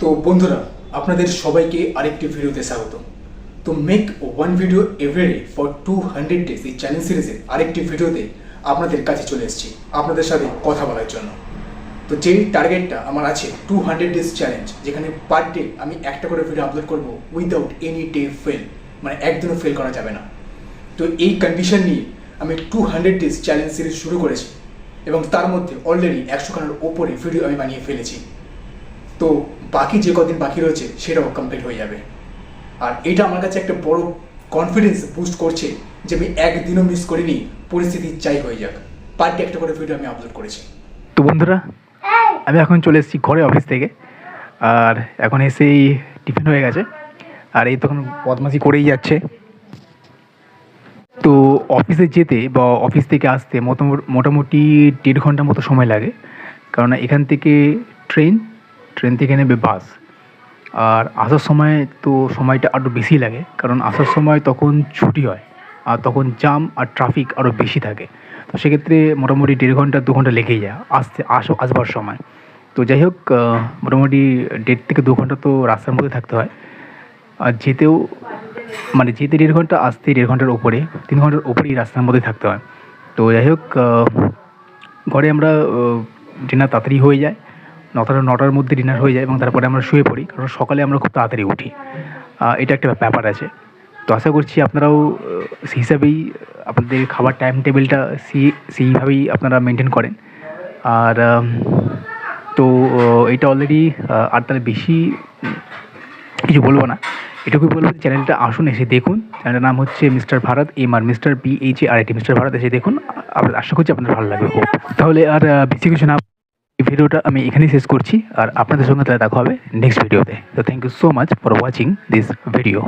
তো বন্ধুরা, আপনাদের সবাইকে আরেকটি ভিডিওতে স্বাগত তো make one video every for two hundred days এই চ্যালেঞ্জ সিরিজের আরেকটি ভিডিওতে আপনাদের কাছে চলে এসেছি, আপনাদের সাথে কথা বলার জন্য। তো যেই টার্গেটটা আমার আছে টু হান্ড্রেড ডেজ চ্যালেঞ্জ যেখানে পার ডে আমি একটা করে ভিডিও আপলোড করব উইদাউট এনি ডে ফেল মানে একদিনও ফেল করা যাবে না। তো এই কন্ডিশন নিয়ে আমি two hundred days challenge series শুরু করেছি এবং তার মধ্যে অলরেডি একশো খানের ওপরে ভিডিও আমি বানিয়ে ফেলেছি। তো বাকি যে কদিন বাকি রয়েছে, সেটাও কমপ্লিট হয়ে যাবে। আর এটা আমার কাছে একটা বড় কনফিডেন্স বুস্ট করছে যে আমি একদিনও মিস করিনি, পরিস্থিতি যাই হয়ে যাক। পার ডে একটা করে ভিডিও আমি আপলোড করেছি। তো বন্ধুরা, আমি এখন চলে এসেছি ঘরে অফিস থেকে, আর এখন এসেই টিফিন হয়ে গেছে, আর এই তখন বদমাশি করেই যাচ্ছে। তো অফিসে যেতে বা অফিস থেকে আসতে মোটামুটি দেড় ঘণ্টা মতো সময় লাগে, কারণ এখান থেকে ট্রেন ট্রেন থেকে নেবে বাস আর আসার সময় তো সময়টা আরও বেশি লাগে, কারণ আসার সময় তখন ছুটি হয়, আর তখন জাম আর ট্রাফিক আরও বেশি থাকে। তো সেক্ষেত্রে মোটামুটি দেড় ঘণ্টা, দু ঘণ্টা লেগেই যায় আসতে, আস, আসবার সময়। তো যাই হোক মোটামুটি দেড় থেকে দু ঘণ্টা তো রাস্তার মধ্যে থাকতে হয়। আর যেতেও মানে যেতে দেড় ঘণ্টা, আসতে দেড় ঘণ্টার ওপরে তিন ঘণ্টার ওপরেই রাস্তার মধ্যে থাকতে হয়। তো যাই হোক ঘরে আমরা ডিনার তাড়াতাড়ি হয়ে যায়। নটা নটার মধ্যে ডিনার হয়ে যায় এবং তারপরে আমরা শুয়ে পড়ি, কারণ সকালে আমরা খুব তাড়াতাড়ি উঠি। এটা একটা ব্যাপার আছে। তো আশা করছি আপনারাও সেই হিসাবেই আপনাদের খাবার টাইম টেবিলটা সেই সেইভাবেই আপনারা মেনটেন করেন। আর তো এটা অলরেডি আর তাহলে বেশি কিছু বলব না। এটুকুই বলব চ্যানেলটা আসুন, এসে দেখুন। চ্যানেলের নাম হচ্ছে mister Bharat M R mister B H R IT mister Bharat এসে দেখুন। আপনার আশা করছি আপনাদের ভালো লাগবে। তাহলে আর বেশি কিছু না ভিডিওটা আমি এখানেই শেষ করছি, আর আপনাদের সঙ্গে তাহলে দেখা হবে নেক্সট ভিডিওতে তো। Thank you so much for watching this video